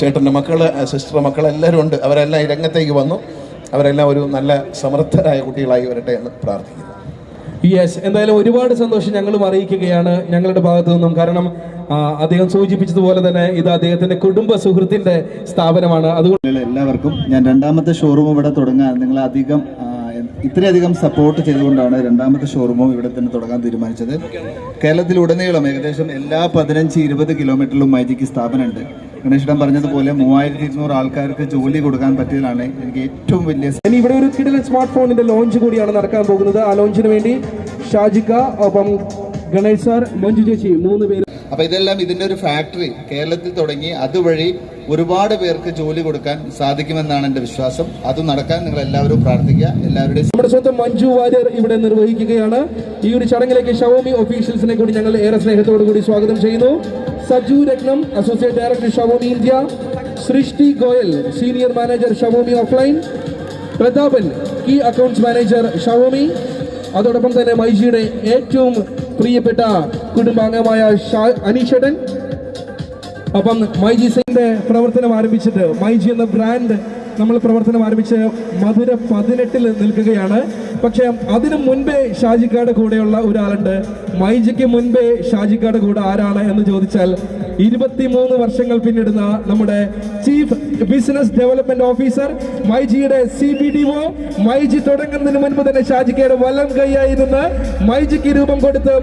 ചേട്ടന്റെ മക്കൾ സിസ്റ്റർ മക്കൾ എല്ലാവരും ഉണ്ട്. അവരെല്ലാം ഈ രംഗത്തേക്ക് വന്നു. അവരെല്ലാം ഒരു നല്ല സമർത്ഥരായ കുട്ടികളായി വരട്ടെ എന്ന് പ്രാർത്ഥിക്കുന്നു. യെസ് എന്തായാലും ഒരുപാട് സന്തോഷം ഞങ്ങളും അറിയിക്കുകയാണ് ഞങ്ങളുടെ ഭാഗത്തു നിന്നും. കാരണം അദ്ദേഹം സൂചിപ്പിച്ചതുപോലെ തന്നെ ഇത് അദ്ദേഹത്തിന്റെ കുടുംബ സുഹൃത്തിന്റെ സ്ഥാപനമാണ്. അതുകൊണ്ട് എല്ലാവർക്കും ഞാൻ രണ്ടാമത്തെ ഷോറൂം ഇവിടെ തുടങ്ങാൻ നിങ്ങൾ അധികം ഇത്രയധികം സപ്പോർട്ട് ചെയ്തുകൊണ്ടാണ് രണ്ടാമത്തെ ഷോറൂമും ഇവിടെ തന്നെ തുടങ്ങാൻ തീരുമാനിച്ചത്. കേരളത്തിലുടനീളം ഏകദേശം എല്ലാ പതിനഞ്ച് ഇരുപത് കിലോമീറ്ററിലും മൈജിക്ക് സ്ഥാപനമുണ്ട്. ഗണേശിടം പറഞ്ഞതുപോലെ മൂവായിരത്തി ഇരുന്നൂറ് ആൾക്കാർക്ക് ജോലി കൊടുക്കാൻ പറ്റിയതാണ് എനിക്ക് ഏറ്റവും വലിയ ഇനി ഇവിടെ ഒരു കിടിലൻ സ്മാർട്ട് ഫോണിന്റെ ലോഞ്ച് കൂടിയാണ് നടക്കാൻ പോകുന്നത്. ആ ലോഞ്ചിന് വേണ്ടി ഷാജിക്ക ഒപ്പം ഗണേഷ് സാർ മഞ്ജു ചേച്ചി മൂന്ന് പേര് അപ്പൊ ഇതെല്ലാം ഇതിന്റെ ഒരു ഫാക്ടറി കേരളത്തിൽ തുടങ്ങി അതുവഴി ഒരുപാട് പേർക്ക് ജോലി കൊടുക്കാൻ സാധിക്കുമെന്നാണ് എന്റെ വിശ്വാസം. അത് നടക്കാൻ നിങ്ങൾ എല്ലാവരും പ്രാർത്ഥിക്കുക. എല്ലാവരുടെയും നമ്മുടെ സ്വന്തം മഞ്ജു വാര്യർ ഇവിടെ നിർവഹിക്കുകയാണ്. ഈ ഒരു ചടങ്ങിലേക്ക് ഷവോമി ഒഫീഷ്യൽസിനെ കൂടി ഞങ്ങൾ ഏറെ സ്നേഹത്തോടു കൂടി സ്വാഗതം ചെയ്യുന്നു. സജു രത്നം associate director Xiaomi India Srishti Goyal senior manager Xiaomi offline Prathapan key accounts manager Xiaomi അതോടൊപ്പം തന്നെ മൈജിയുടെ ഏറ്റവും പ്രിയപ്പെട്ട കുടുംബാംഗമായ അനീഷടൻ അപ്പം മൈജി സിംഗിന്റെ പ്രവർത്തനം ആരംഭിച്ചിട്ട് മൈജി എന്ന ബ്രാൻഡ് നമ്മൾ പ്രവർത്തനം ആരംഭിച്ച് മധുര പതിനെട്ടിൽ നിൽക്കുകയാണ്. പക്ഷെ അതിനു മുൻപേ ഷാജിക്കാട് കൂടെയുള്ള ഒരാളുണ്ട്. മൈജിക്ക് മുൻപേ ഷാജിക്കാട് കൂടെ ആരാണ് എന്ന് ചോദിച്ചാൽ ഇരുപത്തിമൂന്ന് വർഷങ്ങൾ പിന്നിടുന്ന നമ്മുടെ chief business development officer മൈജിയുടെ C B D O myG തുടങ്ങുന്നതിന് മുൻപ് തന്നെ ഷാജിക്കയുടെ വലം കൈയായി നിന്ന് മൈജിക്ക് രൂപം കൊടുത്ത്